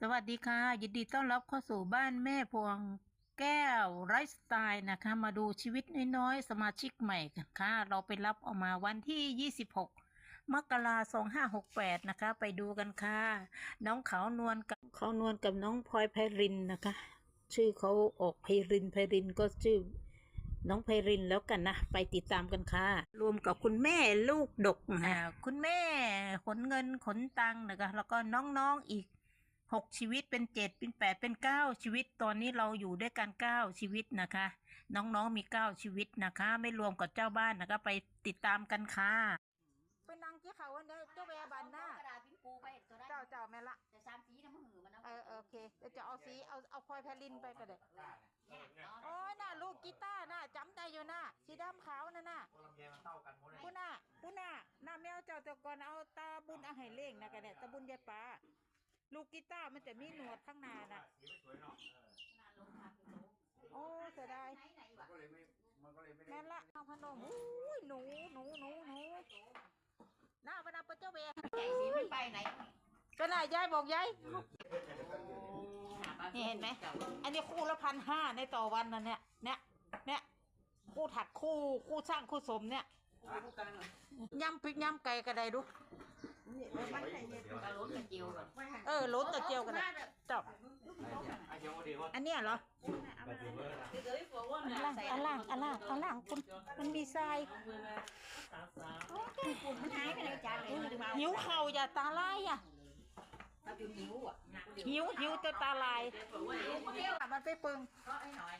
สวัสดีค่ะ ยินดีต้อนรับเข้าสู่บ้านแม่พวงแก้วไลฟ์สไตล์นะคะ มาดูชีวิตน้อยๆ สมาชิกใหม่กันค่ะ เราไปรับออกมาวันที่ 26 มกราสองห้าหกแปดนะคะ ไปดูกันค่ะ น้องเขานวลกับเขานวลกับน้องพลอยไพรินนะคะ ชื่อเขาออกไพรินไพรินก็ชื่อน้องไพรินแล้วกันนะ ไปติดตามกันค่ะ รวมกับคุณแม่ลูกดกนะคุณแม่ขนเงินขนตังนะคะแล้วก็น้องๆอีก หกชีวิตเป็นเจ็ดเป็นแปดเป็นเก้าชีวิตตอนนี้เราอยู่ด้วยกันเก้าชีวิตนะคะ น้องๆมีเก้าชีวิตนะคะ ไม่รวมกับเจ้าบ้านนะคะไปติดตามกันค่ะไปนั่งที่เขาวันนี้เจ้าแวบันหน้ากระดาษพิมพ์ปูไปตัวได้เจ้าเจ้าแม่ละแต่สามสีน้ำหือมันเอาเออเออโอเคเดี๋ยวจะเอาสีเอาเอาพลอยไพรินไปก็ได้เนี่ยเนาะโอ้ยน่ะลูกกีตาร์น่ะจำได้อยู่น่ะสีดำขาวน่ะน่ะลำไยมันเท่ากันหมดเลยปุ้น่ะปุ้น่ะน่ะแมวเจ้าแตะกอนเอาตาบุญเอาให้เล่งนะกันเนี่ยตาบุญยายปลา ลูกกีตาร์มันจะมีหนวดข้างหน้าน่ะ สีไม่สวยเนาะขนาดลงมาคือลงโอ้เสียดาย ไหนไหนมัวะนก็เลยไม่ มันก็เลยไม่ได้แม่นละเอาพนมอุ้ยหนูหนูหนูหนูน่าบรรดาปะเจ้าเวใหญ่สีมันไปไหนก็น่ายายบอกยายนี่เห็นไหมอันนี้คู่ละพันห้าในต่อวันนะเนี่ยเนี่ยเนี่ยคู่ถัดคู่คู่สร้างคู่สมเนี่ย ยำพริกยำไก่ก็ได้ดู กระล้นกระเจียวก่อนเออรสตะเกียวกันนะจับไอ้เจ้าเดี๋ยวว่าอันเนี้ยเหรอแบบเวอร์นะอันล่างอันล่างอันล่างอันล่างคุณมันมีทรายมันหายไปไหนจานเลยดึงมาหิวเข่าอย่าตาลายอะเราอยู่หิวอะหิวหิวจะตาลายเดียวมันไปปึงเพราะไอ้หน่อย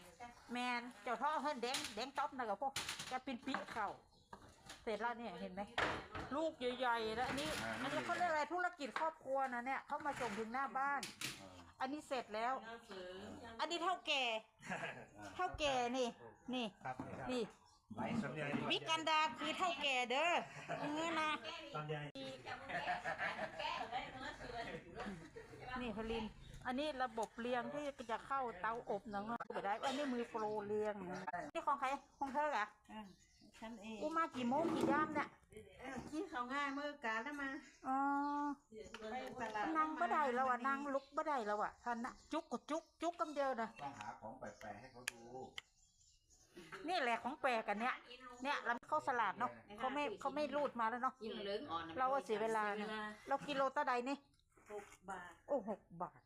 แมนเจ้าท่อเฮิรนแดงแดงต๊อบนะกับพวกแกปินปีเข่า เสร็จแล้วเนี่ยเห็นไหมลูกใหญ่ๆแล้วอันนี้อันนี้เขาเรียกอะไรธุรกิจครอบครัวนะเนี่ยเขามาส่งถึงหน้าบ้าน อันนี้เสร็จแล้ว อันนี้เท่าแก่เท่าแก่นี่ นี่ครับนี่ไหลสำเนียงวิกันดาคือเท่าแก่เด้อเออนะลำไยนี่พลิน อันนี้ระบบเรียงที่จะเข้าเตาอบนะเนาะไปได้อันนี้มือโปรเรียงนะนี่ของใครของเธอเหรอ ฉันเองกูมากี่โมงกี่ยามเนี่ยเอ้ากินข้าวง่ายมื้อกาแล้วมาอ๋อไปตลาดนั่งบ่ได้แล้วอะนั่งลุกบ่ได้แล้วอะท่านนะจุกก็จุกจุกกำเดียวนะต้องหาของแปลกๆให้เขาดูนี่แหละของแปลกกันเนี่ยเนี่ยเราเข้าสลัดเนาะเขาไม่เขาไม่รูดมาแล้วเนาะยิ่งเหลืองอ่อนเราว่าเสียเวลานะเรากิโลตะใดนี่หกบาทโอ้หกบาท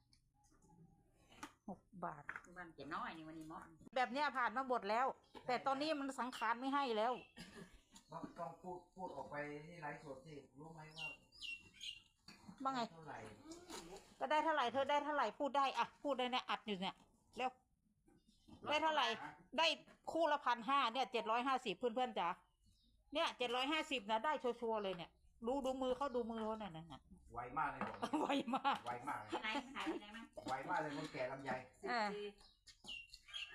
หกบาท มันจะน้อยนี่วันนี้มอแบบเนี้ยผ่านมาหมดแล้ว แต่ตอนนี้มันสังขารไม่ให้แล้วต้องต้องพูดพูดออกไปที่ไลฟ์สดสิรู้ไหมว่าว่าไง เท่าไหร่ก็ได้เท่าไหร่เธอได้เท่าไหร่พูดได้อะพูดได้เนี่ยอัดอยู่เนี่ยเร็วได้เท่าไหร่ ได้คู่ละพันห้าเนี่ยเจ็ดร้อยห้าสิบเพื่อนเพื่อนๆจ๋าเนี่ยเจ็ดร้อยห้าสิบนะได้ชัวร์ๆเลยเนี่ยดูดูมือเขาดูมือเขาเนี่ยนั่นน่ะ ไวมากเลยบอกไวมาก ไวมากเลยไหนหายไปไหนมั้งไวมากเลยคนแก่ลำไยเออ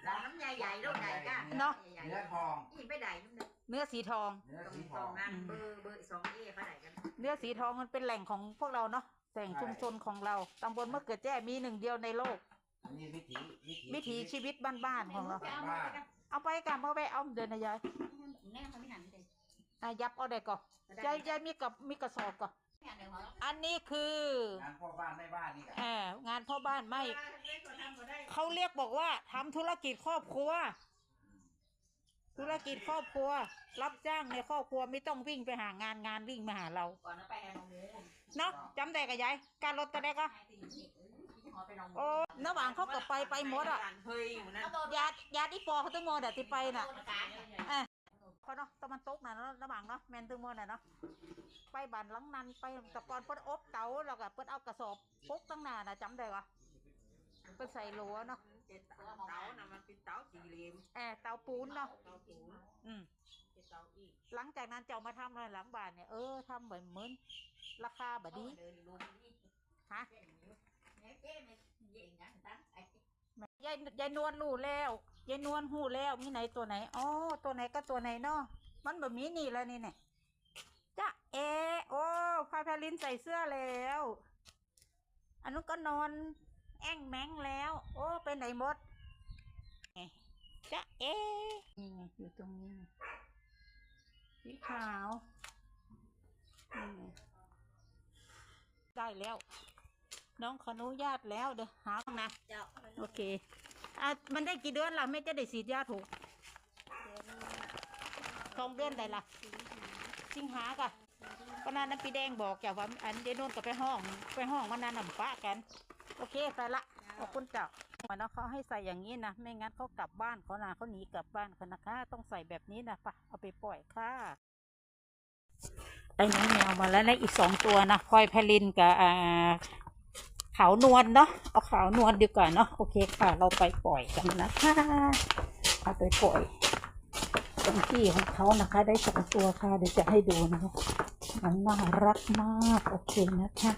ร้านน้ำยาใหญ่ลูกใหญ่ก้าเนาะเนื้อทองนี่ไปไหนนู่นเนื้อสีทอง เนื้อตรงสีทตรองงนั้นเบอร์เบอร์สองเอไปไหนกัน เนื้อสีทองมันเป็นแหล่งของพวกเราเนาะแหล่งชุมชนของเราตำบลมะเขือแจ้มีหนึ่งเดียวในโลกอันนี้วิถีวิถีชีวิตบ้านๆของเราไปเอามาไปกันเอาไปกันพ่อไปเอาเดินนะยายแน่เขาไม่หันเลยอะยับเอาได้ก่อนยายยายมีกับมีกระสอบก่อน ไม่หันเลยเหรออันนี้คืองานพ่อบ้านแม่บ้านนี่กันแอบงานพ่อบ้านไม่ เขาเรียกบอกว่าทำธุรกิจครอบครัว ธุรกิจครอบครัว รับจ้างในครอบครัวไม่ต้องวิ่งไปหางานงานวิ่งมาหาเราก่อนนะไปหนองมูเนาะจำได้กับยายการรถตะได้ก็ไปอยู่นี่เออที่หอไปหนองมูโอ้ระหว่างเขาก็ไปไปหมดอะเฮ้ยอยู่นั่นญาติญาติปอเขาต้องมอเดี๋ยวที่ไปน่ะโด นการเนี่ยเออเขาเนาะตะมันตกน่ะเนาะระหว่างเนาะแมนตึงมอน่ะเนาะไปบ้านหลังนั้นไปแตะกอนเพิ่นอบเตาแล้วก็เพิ่นเอากระสอบปุ๊กตั้งหน้าน่ะจำได้ปะเพิ่นใส่โหลัวเนาะเจ็ดเตาเตาน่ะมันเป็นเตาสี่เหลี่ยมแอบเตาปูนเนาะเตาปูนอืมเป็นเตาอีกหลังจากนั้นเจ้ามาทำอะไรหลังบ้านเนี่ยเออทำเหมือนเหมือนราคาบดีเดินลุมนี่ฮะแม่เจ๊ไม่ยิงนะตั้งไอ้ยายยายนวลรู้แล้ว ยายนวลหู้แล้วมีไหนตัวไหนอ๋อตัวไหนก็ตัวไหนเนาะมันแบบมีนี่แล้วนี่เนี่ยจ้ะเอโอ้พายพาลินใส่เสื้อแล้วอันนู้นก็นอน แอ่งแมงแล้ว โอ้ไปไหนหมดไงจ้ะเอนี่ไงอยู่ตรงนี้ไงสีขาวนี่ไงได้แล้ว น้องขออนุญาตแล้วเดี๋ยวหาก่อนนะเจ้าโอเค อะมันได้กี่เดือนล่ะแม่จะได้ฉีดยาถูกสองเดือนได้ล่ะสิงหากะก็นานนั้นพี่แดงบอกจ้ะว่าอันเดนนก็ไปห้อง ไปห้องมานานนำป้ากัน โอเคใส่ละขอบคุณเจ้ามันเอาเขาให้ใส่อย่างนี้นะไม่งั้นเขากลับบ้านเขานาเขาหนีกลับบ้านเขานะคะ ต้องใส่แบบนี้นะปะเอาไปปล่อยค่ะไอ้นี้แมวมาแล้วนะอีกสองตัวนะพลอยแพลินกับอ่า ขาวนวลเนาะเอาขาวนวลดีกว่าเนาะโอเคค่ะ เราไปปล่อยกันนะคะเอาไปปล่อยตรงที่ของเขานะคะ ได้สองตัวค่ะเดี๋ยวจะให้ดูนะคะมันน่ารักมากโอเคนะคะ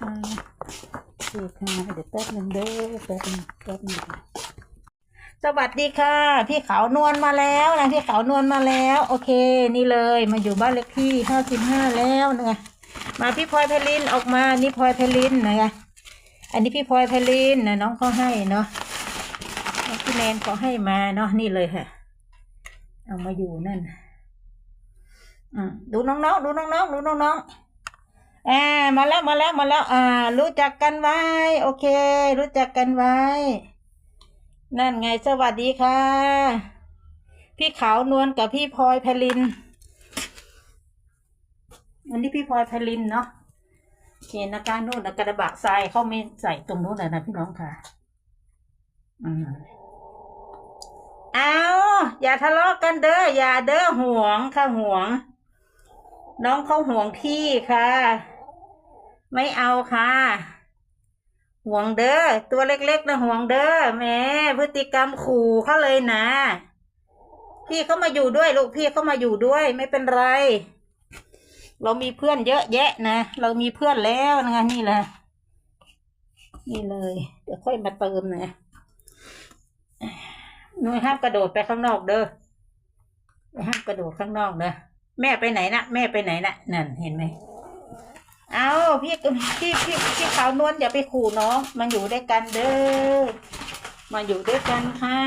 โอเคค่ะเดี๋ยวแป๊บหนึ่งเด้อแป๊บนึงแป๊บนึงสวัสดีค่ะ พี่ขาวนวลมาแล้วนะพี่ขาวนวลมาแล้ว โอเค นี่เลยมาอยู่บ้านเลขที่ห้าสิบห้าแล้วนะมาพี่พลอยไพลินออกมานี่พลอยไพลินนะคะ อันนี้พี่พลอยไพลินนะน้องเขาให้เนาะพี่แนนเขาให้มาเนาะนี่เลยค่ะ เอามาอยู่นั่นอืมดูน้องๆดูน้องๆดูน้องๆอ่ามาแล้วมาแล้วมาแล้ว อ่า รู้จักกันไว้ โอเค รู้จักกันไว้ นั่นไงสวัสดีค่ะ พี่ขาวนวลกับพี่พลอยไพลินอันนี้พี่พลอยไพลินเนาะ เคนะคะนู่นนะกระบะทรายเขาไม่ใส่ตรงนู้นเลยนะพี่น้องค่ะอืมเอาอย่าทะเลาะกันเด้ออย่าเด้อห่วงค่ะห่วง น้องเขาห่วงที่ค่ะ ไม่เอาค่ะ ห่วงเด้อตัวเล็กๆนะห่วงเด้อแม่พฤติกรรมขู่เขาเลยนะ พี่เขามาอยู่ด้วยลูกพี่เขามาอยู่ด้วยไม่เป็นไร เรามีเพื่อนเยอะแยะนะ เรามีเพื่อนแล้วนะคะนี่แหละ นี่เลย เดี๋ยวค่อยมาเติมนะนุ่ยห้ามกระโดดไปข้างนอกเด้อห้ามกระโดดข้างนอกเด้อแม่ไปไหนนะแม่ไปไหนนะนั่นเห็นไหมเอาพี่พี่พี่พี่ขาวนวลอย่าไปขู่น้องมาอยู่ด้วยกันเด้อมาอยู่ด้วยกันค่ะ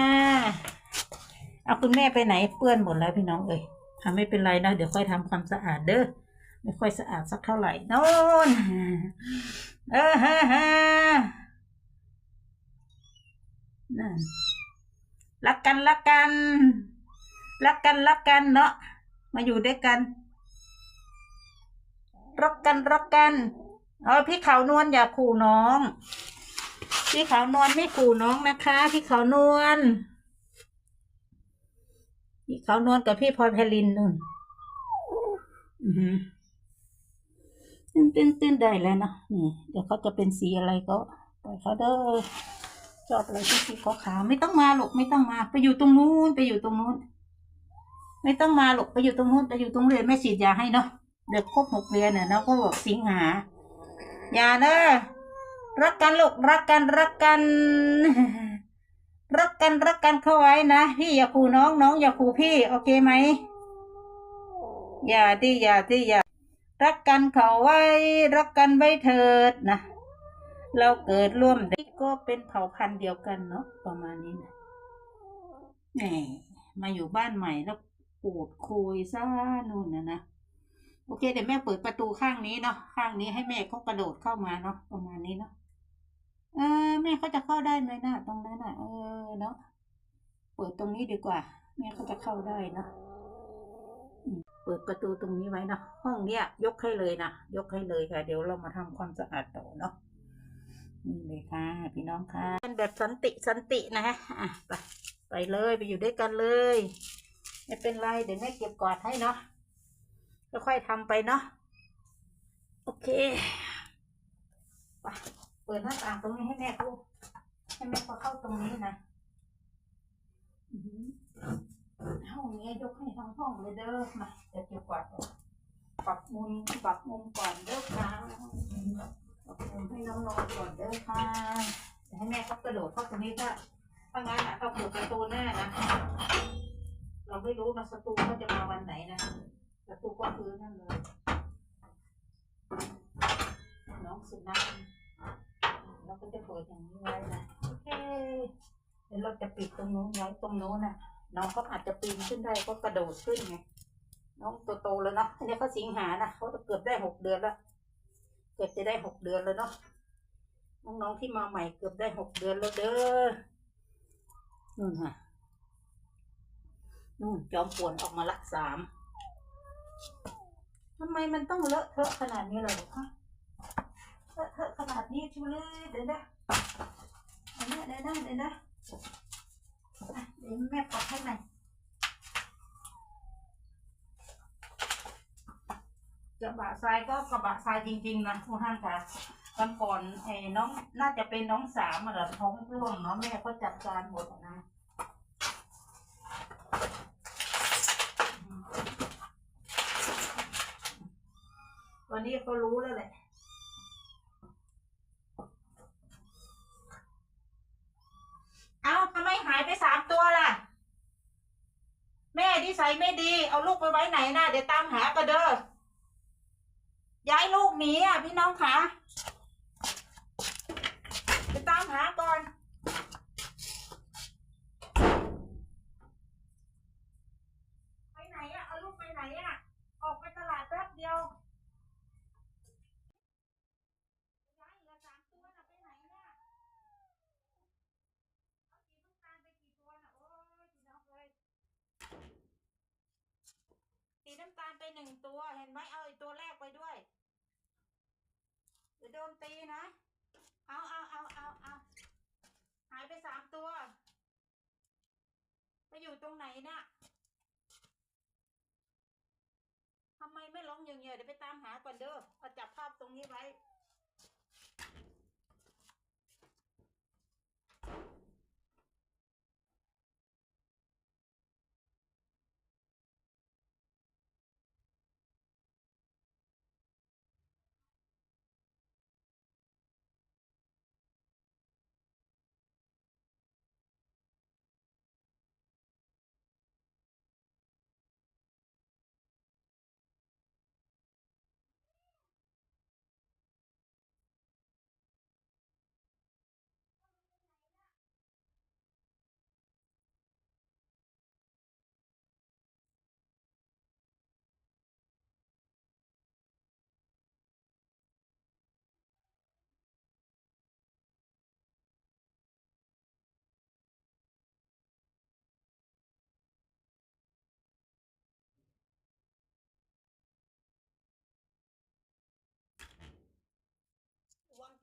เอาคุณแม่ไปไหนเปื้อนหมดแล้วพี่น้องเอ้ยทำไม่เป็นไรนะเดี๋ยวค่อยทำความสะอาดเด้อ ไม่ค่อยสะอาดสักเท่าไหร่น่นเออฮะฮะนั่นรักกันรักกันรักกันรักกันเนาะมาอยู่ด้วยกันรักกันรักกันเออพี่ขาวนวลอย่าขู่น้อง พี่ขาวนวลไม่ขู่น้องนะคะ พี่ขาวนวลพี่ขาวนวลกับพี่พลอยไพลินนู่น อือหือ ตื้นตื้นตื้นได้แล้วนะนี่ เดี๋ยวเขาจะเป็นสีอะไรก็ปล่อยเขาเด้อชอบอะไรที่สีขาวๆไม่ต้องมาหรอกไม่ต้องมา ไปอยู่ตรงนู้นไปอยู่ตรงนู้น ไม่ต้องมาหรอกไปอยู่ตรงนู้นไปอยู่ตรงเรียนแม่ฉีดยาให้เนาะเดี๋ยวครบหกเดือนเนี่ยเนาะก็บอกสิงหาอย่าเด้อรักกันลูกรักกันรักกันรักกันรักกันเข้าไว้นะพี่อย่าขู่น้องน้องอย่าขู่พี่ โอเคไหมอย่าที่อย่าที่อย่า รักกันเขาไว้ รักกันไว้เถิดนะ เราเกิดร่วมได้ก็เป็นเผ่าพันธุ์เดียวกันเนาะประมาณนี้นะแหมมาอยู่บ้านใหม่แล้วปูดคุยซ่านู่นนะนะโอเคเดี๋ยวแม่เปิดประตูข้างนี้เนาะข้างนี้ให้แม่เขากระโดดเข้ามาเนาะประมาณนี้เนาะเออแม่เขาจะเข้าได้ไหมนะตรงนั้นอะ เออเนาะเปิดตรงนี้ดีกว่า แม่เขาจะเข้าได้เนาะ ปิดประตูตรงนี้ไว้นะห้องเนี้ยยกให้เลยนะยกให้เลยค่ะ เดี๋ยวเรามาทำความสะอาดต่อเนาะนี่เลยค่ะ พี่น้องค่ะเป็นแบบสันติสันตินะฮะไปไปเลยไปอยู่ด้วยกันเลย ไม่เป็นไรเดี๋ยวแม่เก็บกวาดให้เนาะค่อยๆทำไปเนาะโอเคไปเปิดหน้าต่างตรงนี้ให้แม่ดูให้แม่พอเข้าตรงนี้นะอือ ห้องนี้ยกให้ทั้งห้องเลยเด้อมาจะเก็บกวาดก่อนปรับมุมปรับมุมก่อนเด้อค่ะปรับมุมให้น้องนอนก่อนเด้อค่ะจะให้แม่เขากระโดดเข้าตรงนี้ถ้าถ้างั้นอะต้องเปิดประตูหน้านะเราไม่รู้ว่าศัตรูเขาจะมาวันไหนนะศัตรูก็คือนั่นเลยน้องสุนัขเราก็จะเปิดอย่างนี้ไว้นะโอเคเดี๋ยวเราจะปิดตรงนู้นไว้ตรงนู้นน่ะ น้องเขาอาจจะปีนขึ้นได้ก็กระโดดขึ้นไงน้องโตๆแล้วเนาะอันนี้เขาสิงหานะเขาเกือบได้หกเดือนแล้วเกือบจะได้หกเดือนแล้วเนาะน้องๆที่มาใหม่เกือบได้หกเดือนแล้วเด้อนู่นค่ะนู่นจอมป่วนออกมาละสามทำไมมันต้องเลอะเทอะขนาดนี้เลยคะเลอะเทอะขนาดนี้ชิวเลยเดี๋ยวนะเดี๋ยวนะเดี๋ยวนะเดี๋ยวนะ อะเดี๋ยวแม่ปัดให้ใหม่กระบะทรายก็กระบะทรายจริง ๆ นะทุกท่านค่ะวันก่อนไอ้น้องน่าจะเป็นน้องสามอะเหรอท้องร่วงเนาะแม่ก็จัดการหมดอะนะวันนี้เขารู้แล้วแหละ เอาทำไมหายไปสามตัวล่ะ แม่ที่ใส่ไม่ดี เอาลูกไปไว้ ไหนนะตามหากระเด้อย้ายลูกหนีอะพี่น้องคะ ไปตามหาก่อน ไปไหนอะเอาลูกไปไหนอะออกไปตลาดแป๊บเดียวย้ายเหลือสามตัวน่ะไปไหนเนี่ยเอาสีน้ำตาลไปกี่ตัวน่ะโอ้ยพี่น้องเอ้ยสีน้ำตาลไปหนึ่งตัว เห็นไหมเอาไอ้ตัวแรกไปด้วยเดี๋ยวโดนตีนะ เอาเอาเอาเอาเอาหายไปสามตัว ไปอยู่ตรงไหนน่ะทำไมไม่ร้องอย่างเงี้ยเดี๋ยวไปตามหาก่อนเด้อเอาจับภาพตรงนี้ไว้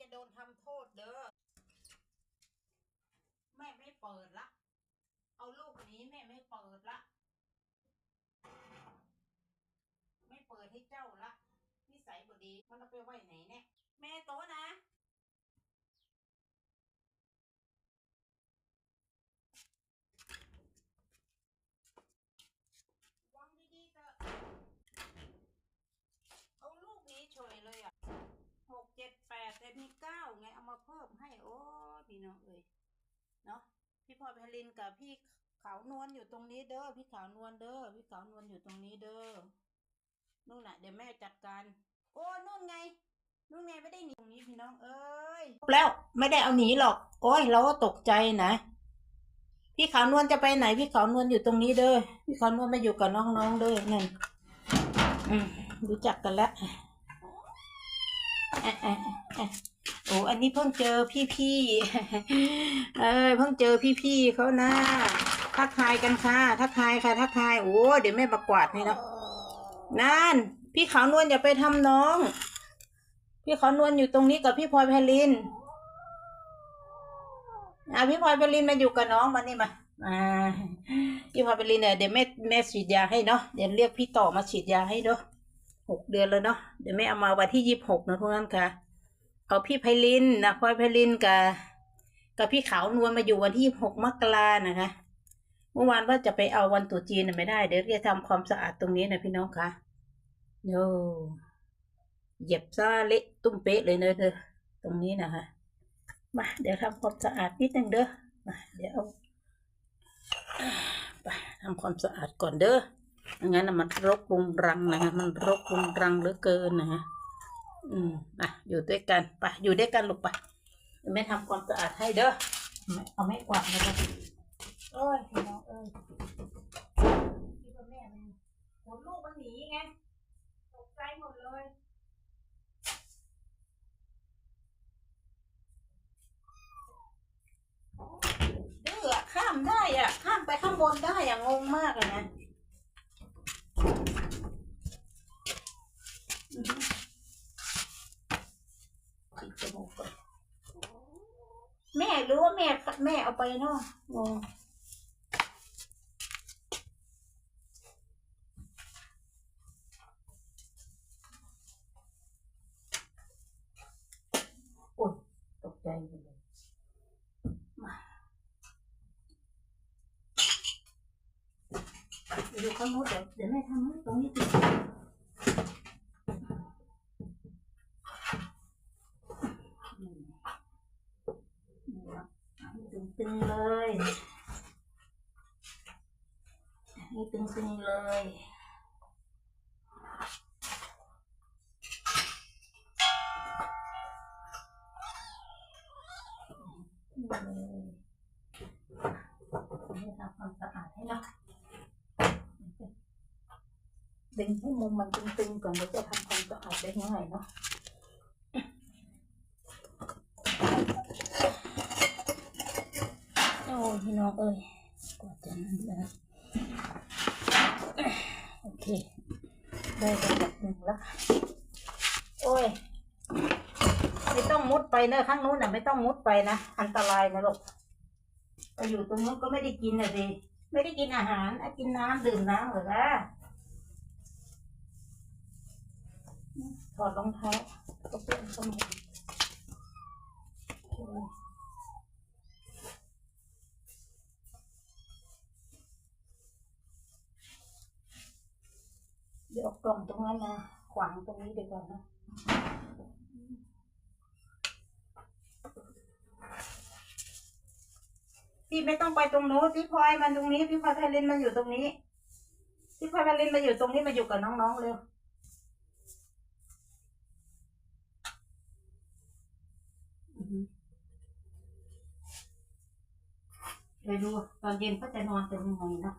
จะโดนทำโทษเด้อ แม่ไม่เปิดละ เอาลูกนี้แม่ไม่เปิดละ ไม่เปิดให้เจ้าละนิสัยบดี มันเอาไปไว้ไหนเนี่ย แม่โตนะ วางดีๆเถอะเอาลูกนี้เฉยเลยอะ หกเจ็ดแปดแต่มีเก้าไงเอา มาเพิ่มให้โอ้พี่น้องเอ้ยเนาะพี่พลอยไพลินกับพี่ขาวนวลอยู่ตรงนี้เด้อพี่ขาวนวลเด้อพี่ขาวนวลอยู่ตรงนี้เด้อนู่นน่ะเดี๋ยวแม่จัดการ โอ้นู่นไงนู่นไงไม่ได้หนีตรงนี้พี่น้องเอ้ยแล้วไม่ได้เอาหนีหรอกโอ้ยเราก็ตกใจนะพี่ขาวนวลจะไปไหน พี่ขาวนวลอยู่ตรงนี้เด้อพี่ขาวนวลมาอยู่กับน้องๆเด้อนั่นอืมรู้จักกันแล้ว โอ้อันนี้เพิ่งเจอพี่ๆ เอ้ยเพิ่งเจอพี่ๆเขานะทักทายกันค่ะ ทักทายค่ะ ทักทายโอ้เดี๋ยวแม่มากวาดให้แล้วนั่น พี่ขาวนวลอย่าไปทำน้อง พี่ขาวนวลอยู่ตรงนี้กับพี่พลอยไพลินอะพี่พลอยไพลินมาอยู่กับน้องมานี่มาอ่าพี่พลอยไพลินเนี่ยเดี๋ยวแม่แม่ฉีดยาให้เนาะเดี๋ยวเรียกพี่ต่อมาฉีดยาให้เนาะ หกเดือนแล้วเนาะเดี๋ยวแม่เอามาวันที่ยี่สิบหกนะทุกท่านค่ะ เอาพี่ไพลินนะพลอยไพลินกับกับพี่ขาวนวลมาอยู่วันที่ยี่หกมกรานะคะ เมื่อวานว่าจะไปเอาวันตุจีนน่ไม่ได้ เดี๋ยวจะทำความสะอาดตรงนี้นะพี่น้องค่ะโย่เหยียบซาเละตุ้มเป๊ะเลยเนอะเธอตรงนี้นะคะมาเดี๋ยวทำความสะอาดนิดนึงเด้อมาเดี๋ยวเอาไปทำความสะอาดก่อนเด้อ งั้นมันรกรุงรังนะฮะมันรกรุงรังเหลือเกินนะฮะอืมอะอยู่ด้วยกันไปอยู่ด้วยกันลูกไปแม่ทำความสะอาดให้เด้อเอาไม่กวาดนะคะโอ้ยน้องเอ้ยที่พ่อแม่มันหมลูกมันหนีไงตกใจหมดเลยเดือข้ามได้อะ ข้ามไปข้างบนได้อะงงมากเลยนะ แม่รู้ว่าแม่ แม่เอาไปเนาะงงโอ้ยตกใจหมดเลย อยู่ข้างโน้นเดี๋ยวเดี๋ยวแม่ทำให้ตรงนี้ติดนี่นี่ครับให้ตึงๆเลยให้ตึงๆเลย นี่เลยให้ทำความสะอาดให้เเนอะข้างนู้นน่ะไม่ต้องมุดไปนะอันตรายนะลูกไปอยู่ตรงนู้นก็ไม่ได้กินนะสิไม่ได้กินอาหารกินน้ำดื่มน้ำเหรอล่ะถอดรองเท้าก็เปลี่ยนสมองเดี๋ยวเอากล่องตรงนั้นนะขวางตรงนี้ดีกว่านะ พี่ไม่ต้องไปตรงนู้นพี่พลอยมันตรงนี้ พี่พลอยไพลินมาอยู่ตรงนี้ พี่พลอยไพลินมาอยู่ตรงนี้มาอยู่กับน้องๆเร็วอือฮึไปดูตอนเย็นเขาจะนอนเป็นยังไงนะ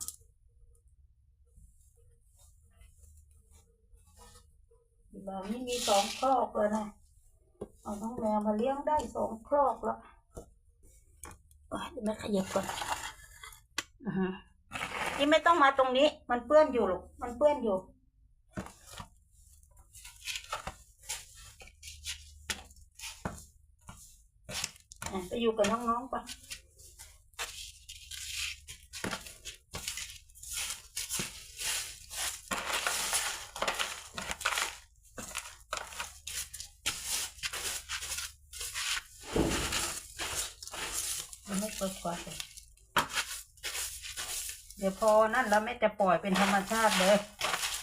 แบบนี้มีสองครอกเลยนะเอาน้องแมวมาเลี้ยงได้สองครอกแล้ว เดี๋ยวแม่ขยับก่อนอือฮึนี่ไม่ต้องมาตรงนี้ มันเปื้อนอยู่หรอกมันเปื้อนอยู่อะไปอยู่กับน้องๆไปมันไม่เปิดควาเลยเดี๋ยวพอนั่นแล้วแม่จะปล่อยเป็นธรรมชาติเลย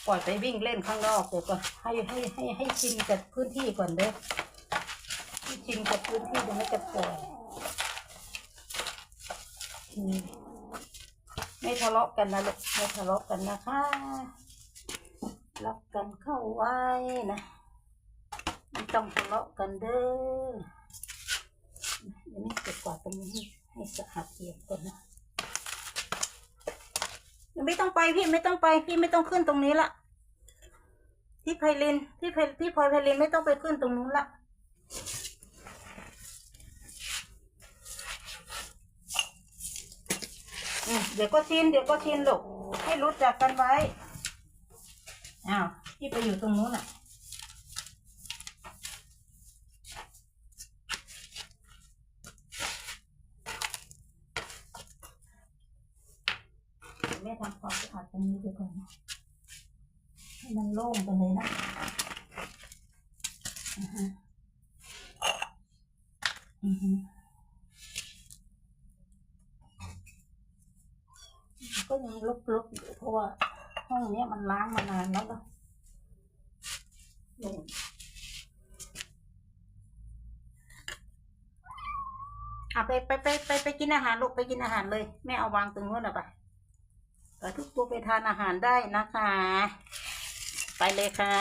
ปล่อยไปวิ่งเล่นข้างนอกเดี๋ยวก่อนให้ให้ให้ให้ชินกับพื้นที่ก่อนเด้อให้ชินกับพื้นที่เดี๋ยวแม่จะปล่อยไม่ทะเลาะกันนะลูกไม่ทะเลาะกันนะคะรักกันเข้าไว้นะไม่ต้องทะเลาะกันเด้อเดี๋ยวนี้เก็บกวาดตรงนี้ให้สะอาดเอียบก่อนนะ ไม่ต้องไปพี่ไม่ต้องไปพี่ไม่ต้องขึ้นตรงนี้ละพี่ไพลินพี่ไพพี่พลอยไพลินไม่ต้องไปขึ้นตรงนู้นละเดี๋ยวก็ชินเดี๋ยวก็ชินลูกให้รู้จักกันไว้อ้าวพี่ไปอยู่ตรงนู้นอะ เดี๋ยวแม่ทำความสะอาด ตรงนี้ดีกว่อนนะให้มันโล่งไปเลยนะอือฮึอือฮึก็ยังลบๆอยู่เพราะว่าห้องนี้มันล้างมานานแล้วก็นี่อะไปไปไปไปไปกินอาหารลูกไปกินอาหารเลยแม่เอาวางตรงนู้นอะไป ทุกตัวไปทานอาหารได้นะคะ ไปเลยค่ะ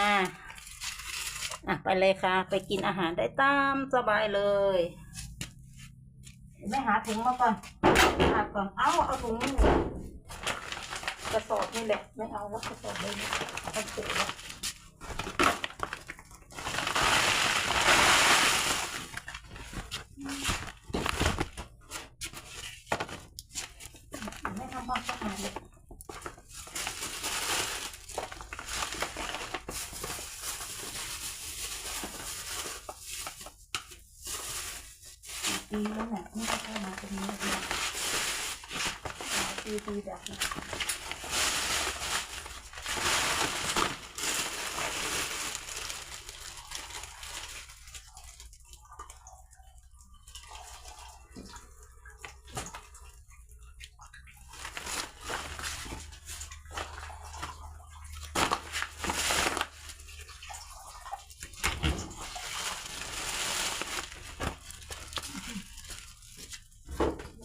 อะไปเลยค่ะ ไปกินอาหารได้ตามสบายเลยไม่หาถุงมาก่อนหาก่อน เอาเอาถุงกระสอบนี่แหละ ไม่เอาแล้วกระสอบเลยเอาเสร็จแล้วไม่ทำความสะ มาเลย ปีแล้วเนี่ยนี่ก็เข้ามาตรงนี้เลยปีปีแบบนี้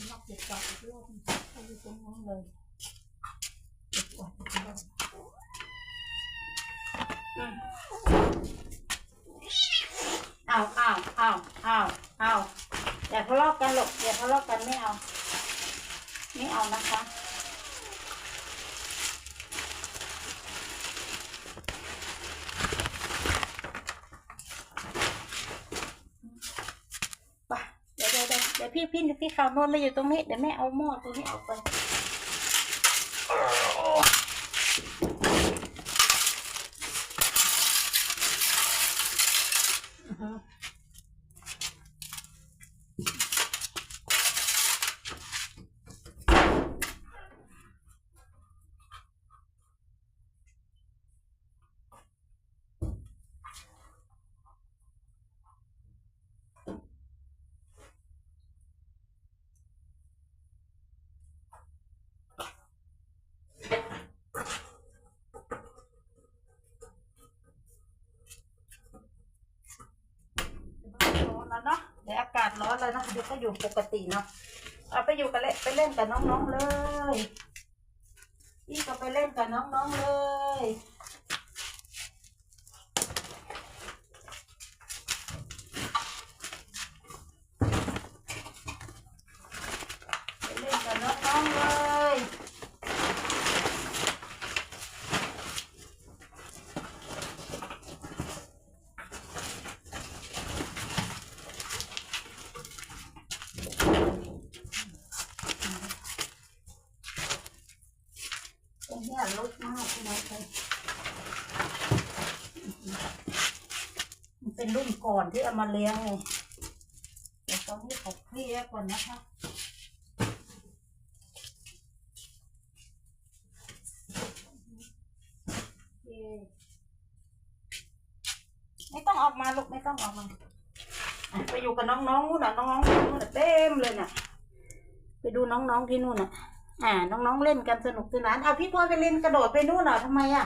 นอกเด็กกว่าอีกรอบนึงเขาอยู่ตรงนั้น เลยเอาเอาเอาเอาเอาอย่าทะเลาะกันหรอกอย่าทะเลาะกันไม่เอา ไม่เอานะคะไปเดี๋ยวเดี๋ยวเดี๋ยวพี่พี่พี่ขาวนวลมาอยู่ตรงนี้เดี๋ยวแม่เอาหม้อตัวนี้ออกไปอือฮึ ร้อนแล้วเนาะเดี๋ยวอากาศร้อนแล้วนะเดี๋ยวก็อยู่ปกติเนาะเอาไปอยู่กันเล่นไปเล่นกับน้องๆเลยพี่ก็ไปเล่นกับน้องๆเลย ไปเล่นกับน้องๆเลย ตรงเนี้ย มันเป็นรุ่นก่อนที่เอามาเลี้ยงไงเดี๋ยวตอนนี้ขอเคลียร์ก่อนนะคะไม่ต้องออกมาลูกไม่ต้องออกมาไปอยู่กับน้องๆนู่นน่ะน้องๆนู่นน่ะเต็มเลยน่ะ ไปดูน้องๆที่นู่นน่ะ น้องๆเล่นกันสนุกสนานเอาพี่พลอยไปเล่นกระโดดไปนู่นเหรอทำไมอะ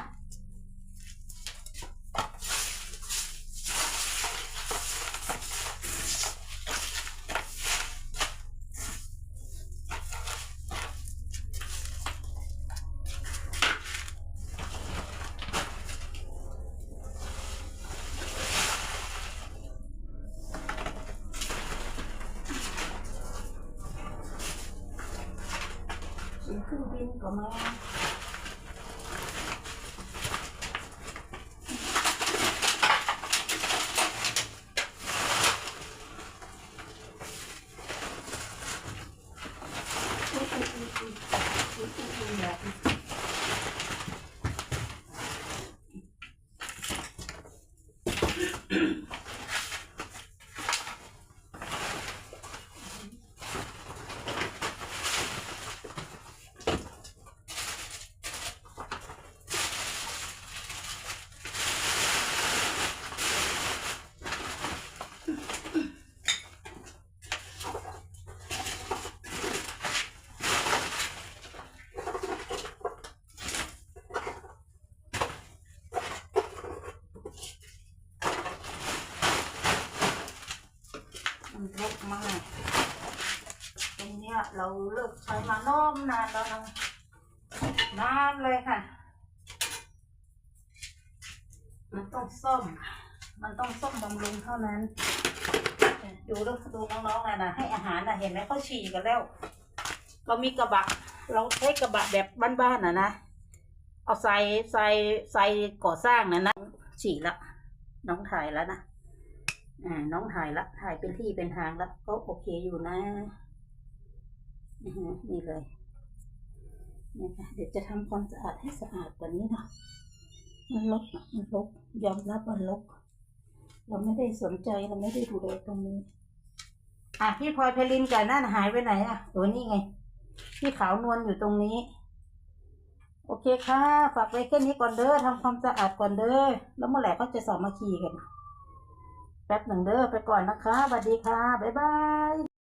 เสียงเค รื่องบินก็มามันเล็กมาก ตรง เราเลิกใช้มาน้อมนานแล้วนะนานเลยค่ะ มันต้องซ่อมมันต้องซ่อมบำรุงเท่านั้น ดูดูดูน้องๆนะนะให้อาหารนะเห็นไหมเขาฉี่กันแล้ว เรามีกระบะ เราใช้กระบะแบบบ้านๆนะนะ เอาใส่ใส่ใส่ก่อสร้างนะนะฉี่ละ น้องถ่ายแล้วนะอ่าน้องถ่ายละ ถ่ายเป็นที่เป็นทางแล้วก็โอเคอยู่นะ นี่เลยนี่ค่ะเดี๋ยวจะทำความสะอาดให้สะอาดกว่านี้เนาะมันรกมันรกยอมรับว่ารกเราไม่ได้สนใจเราไม่ได้ดูแลตรงนี้ อะพี่พลอยเพลินกับนั่นหายไปไหนอะเออนี่ไง พี่ขาวนวลอยู่ตรงนี้ โอเคค่ะ ฝากไว้แค่นี้ก่อนเด้อทำความสะอาดก่อนเด้อ แล้วเมื่อไหร่เขาจะสามัคคีกัน แป๊บหนึ่งเด้อไปก่อนนะคะสวัสดีค่ะ บ๊ายบาย